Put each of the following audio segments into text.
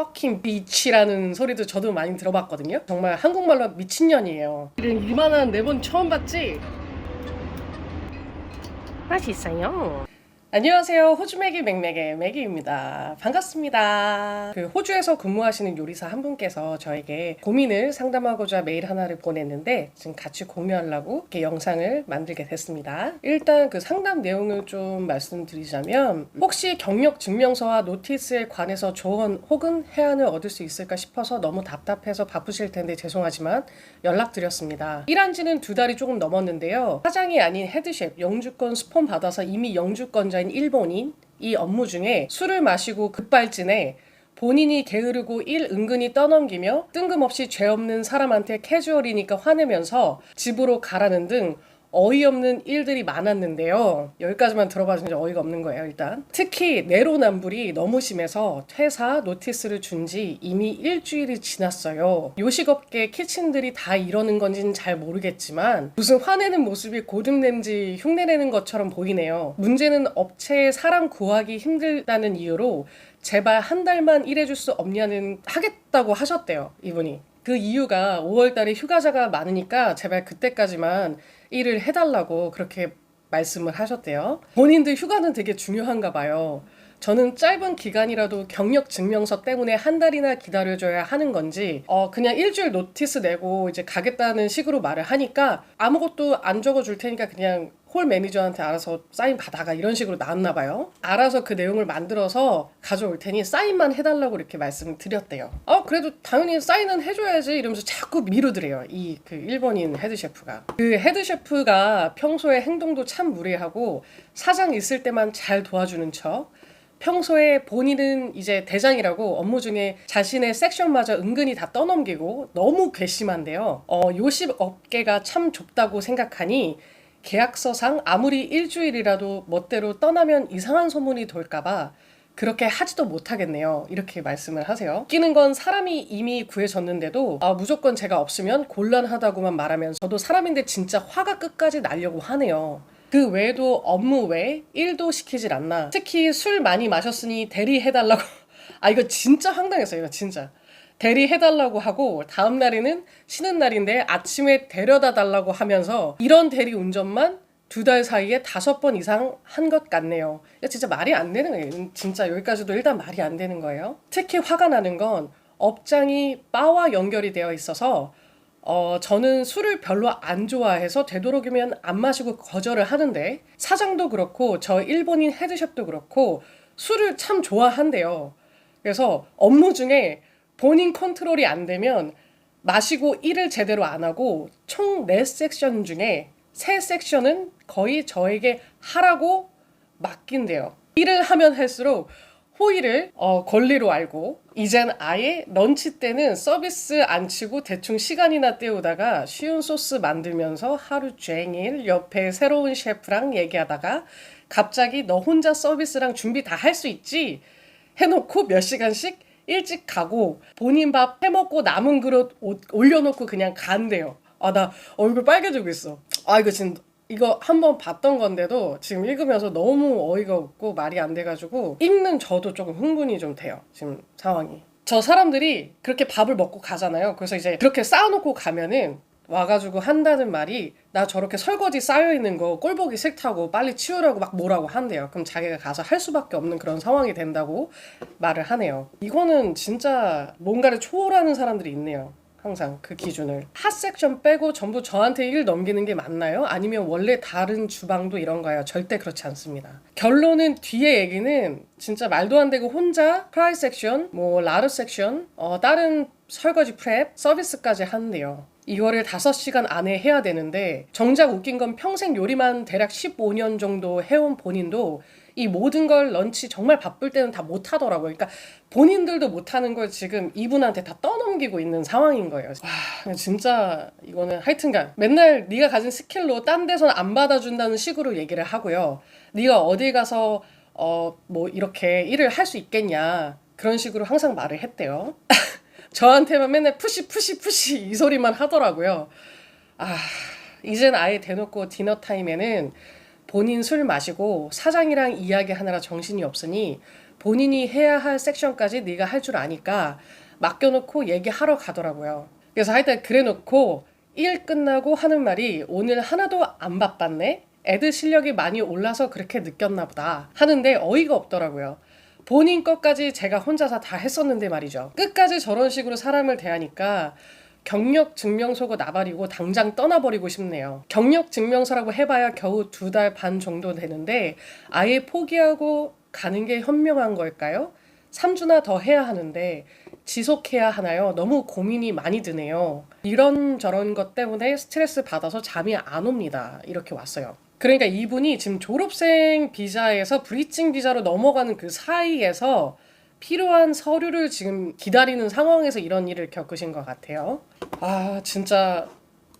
fucking bitch라는 소리도 저도 많이 들어봤거든요. 정말 한국말로 미친년이에요. 이런 이만한 내본 처음 봤지? 맛있어요. 안녕하세요. 호주매기 맥맥의 맥이입니다. 반갑습니다. 그 호주에서 근무하시는 요리사 한 분께서 저에게 고민을 상담하고자 메일 하나를 보냈는데 지금 같이 공유하려고 이렇게 영상을 만들게 됐습니다. 일단 그 상담 내용을 좀 말씀드리자면 혹시 경력 증명서와 노티스에 관해서 조언 혹은 해안을 얻을 수 있을까 싶어서 너무 답답해서 바쁘실 텐데 죄송하지만 연락드렸습니다. 일한 지는 두 달이 조금 넘었는데요. 사장이 아닌 헤드셰프 영주권 스폰 받아서 이미 영주권자 인 일본인 이 업무 중에 술을 마시고 급발진해 본인이 게으르고 일 은근히 떠넘기며 뜬금없이 죄 없는 사람한테 캐주얼이니까 화내면서 집으로 가라는 등 어이없는 일들이 많았는데요. 여기까지만 들어봐 진짜 어이가 없는 거예요, 일단. 특히 내로남불이 너무 심해서 퇴사 노티스를 준 지 이미 일주일이 지났어요. 요식업계 키친들이 다 이러는 건지는 잘 모르겠지만 무슨 화내는 모습이 고집냄지 흉내내는 것처럼 보이네요. 문제는 업체에 사람 구하기 힘들다는 이유로 제발 한 달만 일해줄 수 없냐는 하겠다고 하셨대요, 이분이. 그 이유가 5월 달에 휴가자가 많으니까 제발 그때까지만 일을 해달라고 그렇게 말씀을 하셨대요. 본인들 휴가는 되게 중요한가 봐요. 저는 짧은 기간이라도 경력 증명서 때문에 한 달이나 기다려줘야 하는 건지, 어, 그냥 일주일 노티스 내고 이제 가겠다는 식으로 말을 하니까 아무것도 안 적어줄 테니까 그냥 홀 매니저한테 알아서 사인 받아가 이런 식으로 나왔나 봐요. 알아서 그 내용을 만들어서 가져올 테니 사인만 해달라고 이렇게 말씀을 드렸대요. 어 그래도 당연히 사인은 해줘야지 이러면서 자꾸 미루더래요. 이 그 일본인 헤드 셰프가. 그 헤드 셰프가 평소에 행동도 참 무례하고 사장 있을 때만 잘 도와주는 척. 평소에 본인은 이제 대장이라고 업무 중에 자신의 섹션마저 은근히 다 떠넘기고 너무 괘씸한데요. 어, 요식 업계가 참 좁다고 생각하니 계약서상 아무리 일주일이라도 멋대로 떠나면 이상한 소문이 돌까봐 그렇게 하지도 못하겠네요. 이렇게 말씀을 하세요. 웃기는 건 사람이 이미 구해졌는데도 아, 무조건 제가 없으면 곤란하다고만 말하면 저도 사람인데 진짜 화가 끝까지 나려고 하네요. 그 외에도 업무 외에 일도 시키질 않나. 특히 술 많이 마셨으니 대리해달라고. 아, 이거 진짜 황당했어요. 이거 진짜. 대리해달라고 하고 다음 날에는 쉬는 날인데 아침에 데려다 달라고 하면서 이런 대리 운전만 두 달 사이에 다섯 번 이상 한 것 같네요. 이거 진짜 말이 안 되는 거예요. 진짜 여기까지도 일단 말이 안 되는 거예요. 특히 화가 나는 건 업장이 바와 연결이 되어 있어서 어, 저는 술을 별로 안 좋아해서 되도록이면 안 마시고 거절을 하는데 사장도 그렇고 저 일본인 헤드숍도 그렇고 술을 참 좋아한대요. 그래서 업무 중에 본인 컨트롤이 안 되면 마시고 일을 제대로 안 하고 총 4섹션 중에 3섹션은 거의 저에게 하라고 맡긴대요. 일을 하면 할수록 호의를 어, 권리로 알고 이젠 아예 런치 때는 서비스 안 치고 대충 시간이나 때우다가 쉬운 소스 만들면서 하루 종일 옆에 새로운 셰프랑 얘기하다가 갑자기 너 혼자 서비스랑 준비 다 할 수 있지 해놓고 몇 시간씩 일찍 가고 본인 밥 해먹고 남은 그릇 오- 올려놓고 그냥 간대요. 아 나 얼굴 빨개지고 있어. 아 이거 지금 이거 한번 봤던 건데도 지금 읽으면서 너무 어이가 없고 말이 안 돼가지고 읽는 저도 조금 흥분이 좀 돼요. 지금 상황이. 저 사람들이 그렇게 밥을 먹고 가잖아요. 그래서 이제 그렇게 쌓아놓고 가면은 와가지고 한다는 말이 나 저렇게 설거지 쌓여 있는 거 꼴보기 싫다고 빨리 치우라고 막 뭐라고 한대요. 그럼 자기가 가서 할 수밖에 없는 그런 상황이 된다고 말을 하네요. 이거는 진짜 뭔가를 초월하는 사람들이 있네요. 항상 그 기준을 핫 섹션 빼고 전부 저한테 일 넘기는 게 맞나요? 아니면 원래 다른 주방도 이런가요? 절대 그렇지 않습니다. 결론은 뒤에 얘기는 진짜 말도 안 되고 혼자 프라이 섹션, 뭐 라르 섹션, 어, 다른 설거지 프랩, 서비스까지 하는데요. 이거를 5시간 안에 해야 되는데 정작 웃긴 건 평생 요리만 대략 15년 정도 해온 본인도 이 모든 걸 런치 정말 바쁠 때는 다 못하더라고요. 그러니까 본인들도 못하는 걸 지금 이분한테 다 떠넘기고 있는 상황인 거예요. 와, 진짜 이거는 하여튼간 맨날 네가 가진 스킬로 딴 데서는 안 받아준다는 식으로 얘기를 하고요. 네가 어디 가서 어 뭐 이렇게 일을 할 수 있겠냐 그런 식으로 항상 말을 했대요. 저한테만 맨날 푸시 푸시 푸시 이 소리만 하더라고요. 아 이젠 아예 대놓고 디너 타임에는 본인 술 마시고 사장이랑 이야기하느라 정신이 없으니 본인이 해야 할 섹션까지 네가 할 줄 아니까 맡겨놓고 얘기하러 가더라고요. 그래서 하여튼 그래놓고 일 끝나고 하는 말이 오늘 하나도 안 바빴네? 애들 실력이 많이 올라서 그렇게 느꼈나 보다 하는데 어이가 없더라고요. 본인 것까지 제가 혼자서 다 했었는데 말이죠. 끝까지 저런 식으로 사람을 대하니까 경력 증명서고 나발이고 당장 떠나버리고 싶네요. 경력 증명서라고 해봐야 겨우 두 달 반 정도 되는데 아예 포기하고 가는 게 현명한 걸까요? 3주나 더 해야 하는데 지속해야 하나요? 너무 고민이 많이 드네요. 이런 저런 것 때문에 스트레스 받아서 잠이 안 옵니다. 이렇게 왔어요. 그러니까 이분이 지금 졸업생 비자에서 브리칭 비자로 넘어가는 그 사이에서 필요한 서류를 지금 기다리는 상황에서 이런 일을 겪으신 것 같아요. 아, 진짜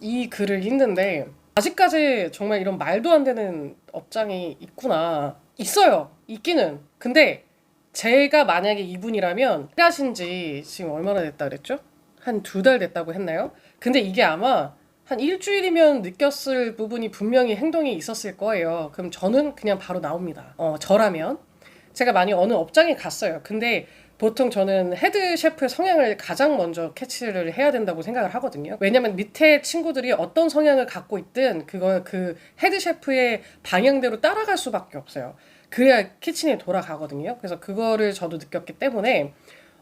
이 글을 읽는데 아직까지 정말 이런 말도 안 되는 업장이 있구나. 있어요. 있기는. 근데 제가 만약에 이분이라면 일하신 지 지금 얼마나 됐다 그랬죠? 한 두 달 됐다고 했나요? 근데 이게 아마 한 일주일이면 느꼈을 부분이 분명히 행동이 있었을 거예요. 그럼 저는 그냥 바로 나옵니다. 어, 저라면. 제가 많이 어느 업장에 갔어요. 근데 보통 저는 헤드 셰프의 성향을 가장 먼저 캐치를 해야 된다고 생각을 하거든요. 왜냐면 밑에 친구들이 어떤 성향을 갖고 있든 그걸 그 헤드 셰프의 방향대로 따라갈 수밖에 없어요. 그래야 키친이 돌아가거든요. 그래서 그거를 저도 느꼈기 때문에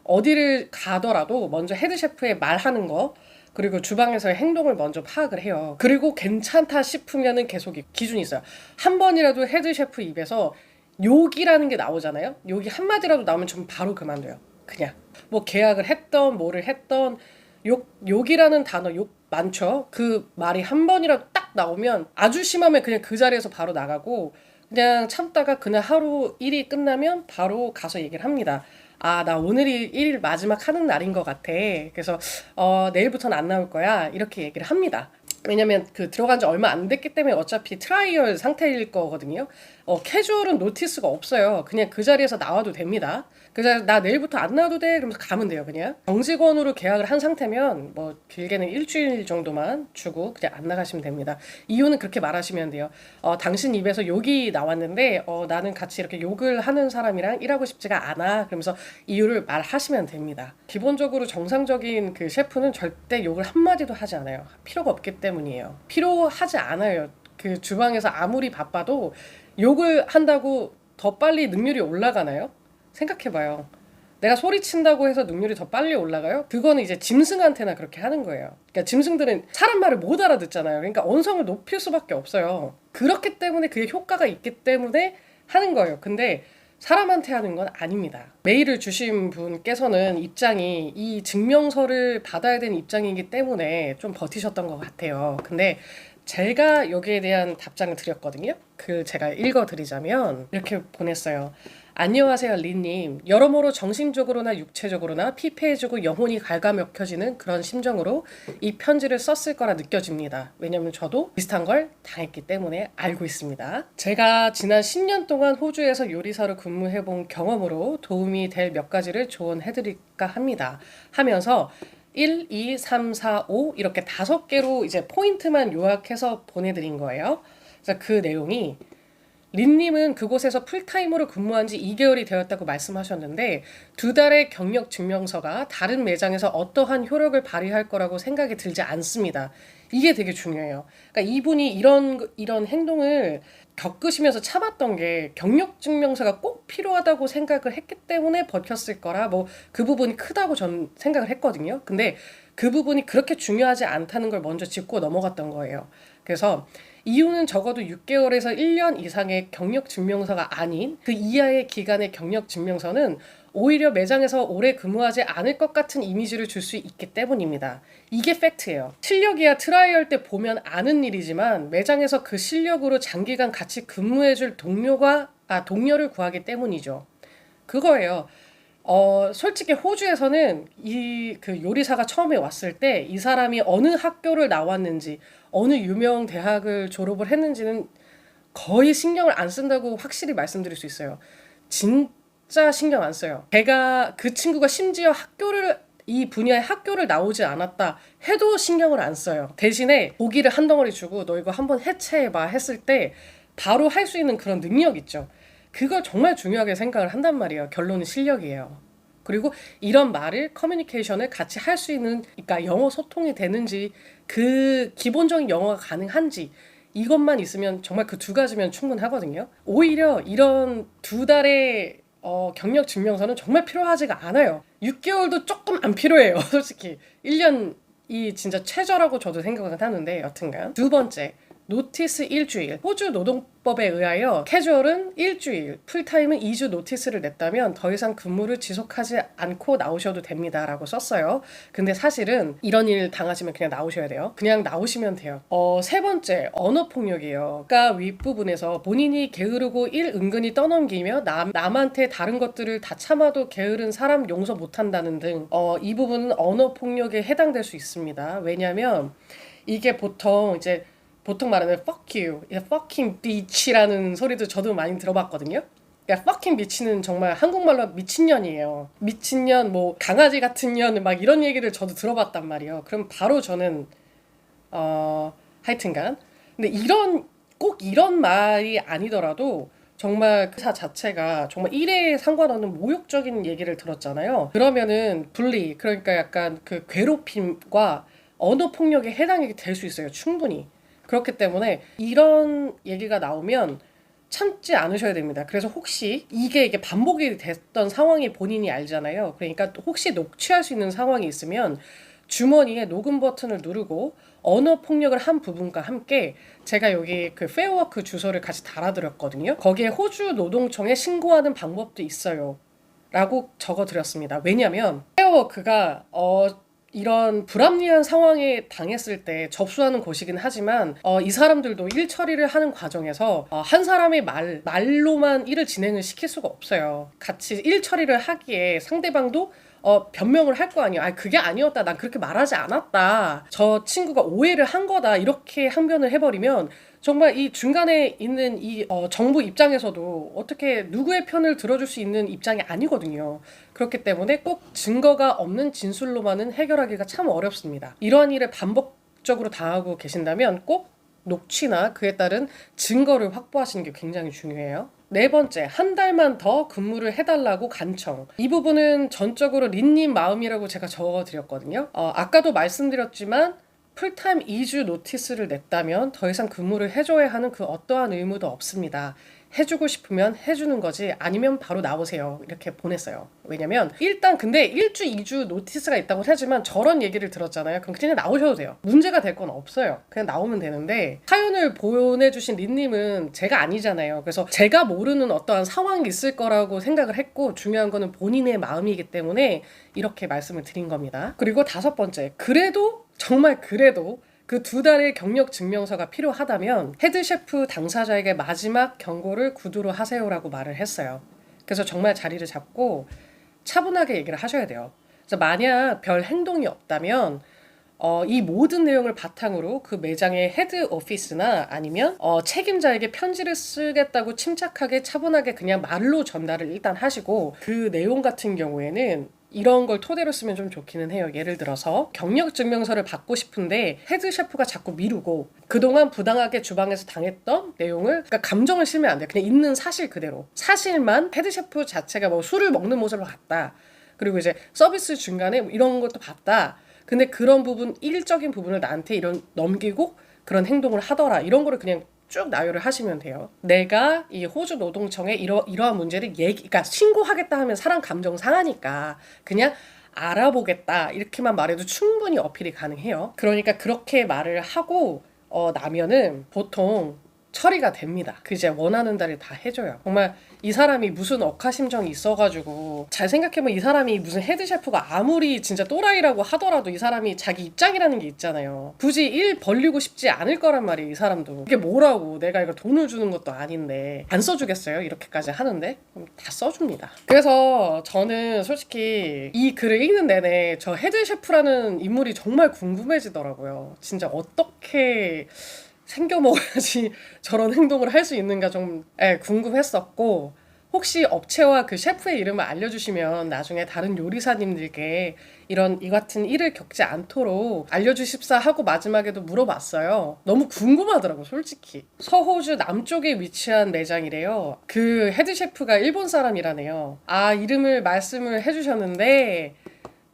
어디를 가더라도 먼저 헤드 셰프의 말하는 거 그리고 주방에서의 행동을 먼저 파악을 해요. 그리고 괜찮다 싶으면은 계속 기준이 있어요. 한 번이라도 헤드 셰프 입에서 욕이라는 게 나오잖아요. 욕이 한 마디라도 나오면 좀 바로 그만둬요. 그냥 뭐 계약을 했던 뭐를 했던 욕 욕이라는 단어 욕 많죠. 그 말이 한 번이라도 딱 나오면 아주 심하면 그냥 그 자리에서 바로 나가고 그냥 참다가 그날 하루 일이 끝나면 바로 가서 얘기를 합니다. 아, 나 오늘이 일 마지막 하는 날인 것 같아. 그래서 어, 내일부터는 안 나올 거야. 이렇게 얘기를 합니다. 왜냐면 그 들어간 지 얼마 안 됐기 때문에 어차피 트라이얼 상태일 거거든요. 어, 캐주얼은 노티스가 없어요. 그냥 그 자리에서 나와도 됩니다. 그래서 나 내일부터 안 나와도 돼. 그러면서 가면 돼요, 그냥. 정직원으로 계약을 한 상태면 뭐 길게는 일주일 정도만 주고 그냥 안 나가시면 됩니다. 이유는 그렇게 말하시면 돼요. 어, 당신 입에서 욕이 나왔는데 어, 나는 같이 이렇게 욕을 하는 사람이랑 일하고 싶지가 않아. 그러면서 이유를 말하시면 됩니다. 기본적으로 정상적인 그 셰프는 절대 욕을 한마디도 하지 않아요. 필요가 없기 때문이에요. 필요하지 않아요. 그 주방에서 아무리 바빠도 욕을 한다고 더 빨리 능률이 올라가나요? 생각해봐요. 내가 소리친다고 해서 능률이 더 빨리 올라가요? 그거는 이제 짐승한테나 그렇게 하는 거예요. 그러니까 짐승들은 사람 말을 못 알아듣잖아요. 그러니까 언성을 높일 수밖에 없어요. 그렇기 때문에 그게 효과가 있기 때문에 하는 거예요. 근데 사람한테 하는 건 아닙니다. 메일을 주신 분께서는 입장이 이 증명서를 받아야 되는 입장이기 때문에 좀 버티셨던 것 같아요. 근데 제가 여기에 대한 답장을 드렸거든요. 그 제가 읽어드리자면 이렇게 보냈어요. 안녕하세요, 리님. 여러모로 정신적으로나 육체적으로나 피폐해지고 영혼이 갉아먹혀지는 그런 심정으로 이 편지를 썼을 거라 느껴집니다. 왜냐면 저도 비슷한 걸 당했기 때문에 알고 있습니다. 제가 지난 10년 동안 호주에서 요리사로 근무해본 경험으로 도움이 될 몇 가지를 조언해드릴까 합니다. 하면서 1, 2, 3, 4, 5 이렇게 다섯 개로 이제 포인트만 요약해서 보내드린 거예요. 그래서 그 내용이 린님은 그곳에서 풀타임으로 근무한 지 2개월이 되었다고 말씀하셨는데 두 달의 경력 증명서가 다른 매장에서 어떠한 효력을 발휘할 거라고 생각이 들지 않습니다. 이게 되게 중요해요. 그러니까 이분이 이런 이런 행동을 겪으시면서 참았던 게 경력 증명서가 꼭 필요하다고 생각을 했기 때문에 버텼을 거라 뭐 그 부분이 크다고 전 생각을 했거든요. 근데 그 부분이 그렇게 중요하지 않다는 걸 먼저 짚고 넘어갔던 거예요. 그래서 이유는 적어도 6개월에서 1년 이상의 경력 증명서가 아닌 그 이하의 기간의 경력 증명서는 오히려 매장에서 오래 근무하지 않을 것 같은 이미지를 줄 수 있기 때문입니다. 이게 팩트예요. 실력이야 트라이얼 때 보면 아는 일이지만 매장에서 그 실력으로 장기간 같이 근무해줄 동료가 아 동료를 구하기 때문이죠. 그거예요. 어, 솔직히 호주에서는 이 그 요리사가 처음에 왔을 때 이 사람이 어느 학교를 나왔는지 어느 유명 대학을 졸업을 했는지는 거의 신경을 안 쓴다고 확실히 말씀드릴 수 있어요. 진짜 신경 안 써요. 제가 그 친구가 심지어 학교를 이 분야의 학교를 나오지 않았다 해도 신경을 안 써요. 대신에 고기를 한 덩어리 주고 너 이거 한번 해체해봐 했을 때 바로 할 수 있는 그런 능력 있죠. 그걸 정말 중요하게 생각을 한단 말이에요. 결론은 실력이에요. 그리고 이런 말을 커뮤니케이션을 같이 할 수 있는 그러니까 영어 소통이 되는지 그 기본적인 영어가 가능한지 이것만 있으면 정말 그 두 가지면 충분하거든요. 오히려 이런 두 달의 어, 경력 증명서는 정말 필요하지가 않아요. 6개월도 조금 안 필요해요. 솔직히 1년이 진짜 최저라고 저도 생각을 하는데 여튼간 두 번째 노티스 일주일. 호주 노동법에 의하여 캐주얼은 일주일, 풀타임은 2주 노티스를 냈다면 더 이상 근무를 지속하지 않고 나오셔도 됩니다 라고 썼어요. 근데 사실은 이런 일 당하시면 그냥 나오셔야 돼요. 그냥 나오시면 돼요. 어, 세 번째, 언어 폭력이에요. 그러니까 윗부분에서 본인이 게으르고 일 은근히 떠넘기며 남, 남한테 다른 것들을 다 참아도 게으른 사람 용서 못한다는 등, 어, 이 부분은 언어 폭력에 해당될 수 있습니다. 왜냐면 이게 보통 이제 보통 말하는 fuck you, 야, fucking bitch라는 소리도 저도 많이 들어봤거든요. 야, fucking bitch는 정말 한국말로 미친년이에요. 미친년, 뭐 강아지 같은 년, 막 이런 얘기를 저도 들어봤단 말이에요. 그럼 바로 저는 어 하여튼간 근데 이런 꼭 이런 말이 아니더라도 정말 그사 자체가 정말 일에 상관없는 모욕적인 얘기를 들었잖아요. 그러면은 분리 그러니까 약간 그 괴롭힘과 언어 폭력에 해당이 될 수 있어요. 충분히. 그렇기 때문에 이런 얘기가 나오면 참지 않으셔야 됩니다. 그래서 혹시 이게 이게 반복이 됐던 상황이 본인이 알잖아요. 그러니까 혹시 녹취할 수 있는 상황이 있으면 주머니에 녹음 버튼을 누르고 언어 폭력을 한 부분과 함께 제가 여기 그 페어워크 주소를 같이 달아드렸거든요. 거기에 호주 노동청에 신고하는 방법도 있어요. 라고 적어드렸습니다. 왜냐면 페어워크가 어 이런 불합리한 상황에 당했을 때 접수하는 곳이긴 하지만 어, 이 사람들도 일 처리를 하는 과정에서 어, 한 사람의 말 말로만 일을 진행을 시킬 수가 없어요. 같이 일 처리를 하기에 상대방도 어, 변명을 할 거 아니야. 아, 그게 아니었다. 난 그렇게 말하지 않았다. 저 친구가 오해를 한 거다. 이렇게 항변을 해버리면 정말 이 중간에 있는 이 어, 정부 입장에서도 어떻게 누구의 편을 들어줄 수 있는 입장이 아니거든요. 그렇기 때문에 꼭 증거가 없는 진술로만은 해결하기가 참 어렵습니다. 이러한 일을 반복적으로 당하고 계신다면 꼭 녹취나 그에 따른 증거를 확보하시는 게 굉장히 중요해요. 네 번째, 한 달만 더 근무를 해달라고 간청. 이 부분은 전적으로 린님 마음이라고 제가 적어드렸거든요. 어, 아까도 말씀드렸지만 풀타임 2주 노티스를 냈다면 더 이상 근무를 해줘야 하는 그 어떠한 의무도 없습니다. 해주고 싶으면 해주는 거지 아니면 바로 나오세요. 이렇게 보냈어요. 왜냐면 일단 근데 1주 2주 노티스가 있다고 하지만 저런 얘기를 들었잖아요. 그럼 그냥 나오셔도 돼요. 문제가 될 건 없어요. 그냥 나오면 되는데 사연을 보내주신 린님은 제가 아니잖아요. 그래서 제가 모르는 어떠한 상황이 있을 거라고 생각을 했고 중요한 거는 본인의 마음이기 때문에 이렇게 말씀을 드린 겁니다. 그리고 다섯 번째 그래도 정말 그래도 그 두 달의 경력 증명서가 필요하다면 헤드 셰프 당사자에게 마지막 경고를 구두로 하세요라고 말을 했어요. 그래서 정말 자리를 잡고 차분하게 얘기를 하셔야 돼요. 그래서 만약 별 행동이 없다면 어, 이 모든 내용을 바탕으로 그 매장의 헤드 오피스나 아니면 어, 책임자에게 편지를 쓰겠다고 침착하게 차분하게 그냥 말로 전달을 일단 하시고 그 내용 같은 경우에는 이런 걸 토대로 쓰면 좀 좋기는 해요. 예를 들어서 경력 증명서를 받고 싶은데 헤드 셰프가 자꾸 미루고 그동안 부당하게 주방에서 당했던 내용을 그러니까 감정을 실면 안 돼요. 그냥 있는 사실 그대로 사실만 헤드 셰프 자체가 뭐 술을 먹는 모습을 봤다. 그리고 이제 서비스 중간에 이런 것도 봤다. 근데 그런 부분 일적인 부분을 나한테 이런 넘기고 그런 행동을 하더라. 이런 거를 그냥 쭉 나열을 하시면 돼요. 내가 이 호주 노동청에 이러 이러한 문제를 얘기, 그러니까 신고하겠다 하면 사람 감정 상하니까 그냥 알아보겠다 이렇게만 말해도 충분히 어필이 가능해요. 그러니까 그렇게 말을 하고 어, 나면은 보통 처리가 됩니다. 그 이제 원하는 대로 다 해줘요. 정말 이 사람이 무슨 억하심정이 있어가지고 잘 생각해보면 이 사람이 무슨 헤드 셰프가 아무리 진짜 또라이라고 하더라도 이 사람이 자기 입장이라는 게 있잖아요. 굳이 일 벌리고 싶지 않을 거란 말이에요. 이 사람도 이게 뭐라고 내가 이거 돈을 주는 것도 아닌데 안 써주겠어요? 이렇게까지 하는데 그럼 다 써줍니다. 그래서 저는 솔직히 이 글을 읽는 내내 저 헤드 셰프라는 인물이 정말 궁금해지더라고요. 진짜 어떻게 생겨 먹어야지 저런 행동을 할 수 있는가 좀 예, 궁금했었고 혹시 업체와 그 셰프의 이름을 알려주시면 나중에 다른 요리사님들께 이런 이 같은 일을 겪지 않도록 알려주십사 하고 마지막에도 물어봤어요. 너무 궁금하더라고, 솔직히. 서호주 남쪽에 위치한 매장이래요. 그 헤드 셰프가 일본 사람이라네요. 아, 이름을 말씀을 해주셨는데,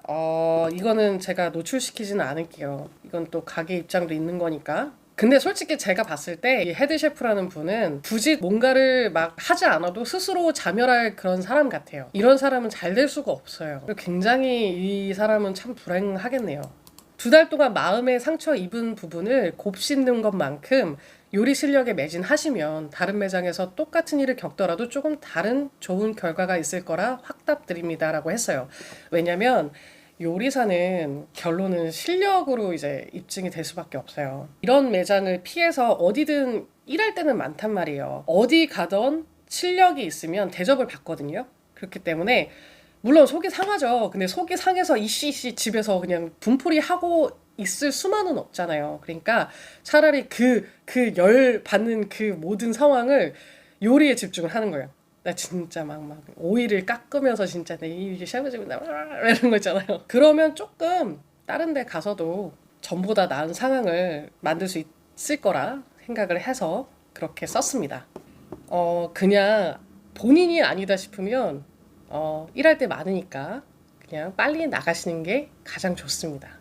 어, 이거는 제가 노출시키지는 않을게요. 이건 또 가게 입장도 있는 거니까. 근데 솔직히 제가 봤을 때 이 헤드 셰프라는 분은 굳이 뭔가를 막 하지 않아도 스스로 자멸할 그런 사람 같아요. 이런 사람은 잘 될 수가 없어요. 굉장히 이 사람은 참 불행하겠네요. 두 달 동안 마음에 상처 입은 부분을 곱씹는 것만큼 요리 실력에 매진하시면 다른 매장에서 똑같은 일을 겪더라도 조금 다른 좋은 결과가 있을 거라 확답드립니다라고 했어요. 왜냐면 요리사는 결론은 실력으로 이제 입증이 될 수밖에 없어요. 이런 매장을 피해서 어디든 일할 때는 많단 말이에요. 어디 가던 실력이 있으면 대접을 받거든요. 그렇기 때문에 물론 속이 상하죠. 근데 속이 상해서 이씨이씨 집에서 그냥 분풀이 하고 있을 수만은 없잖아요. 그러니까 차라리 그 그 열 받는 그 모든 상황을 요리에 집중을 하는 거예요. 나 진짜 막 막 오이를 깎으면서 진짜 내 이게 샤브샤브나 이런 거 있잖아요. 그러면 조금 다른 데 가서도 전보다 나은 상황을 만들 수 있을 거라 생각을 해서 그렇게 썼습니다. 어 그냥 본인이 아니다 싶으면 어 일할 때 많으니까 그냥 빨리 나가시는 게 가장 좋습니다.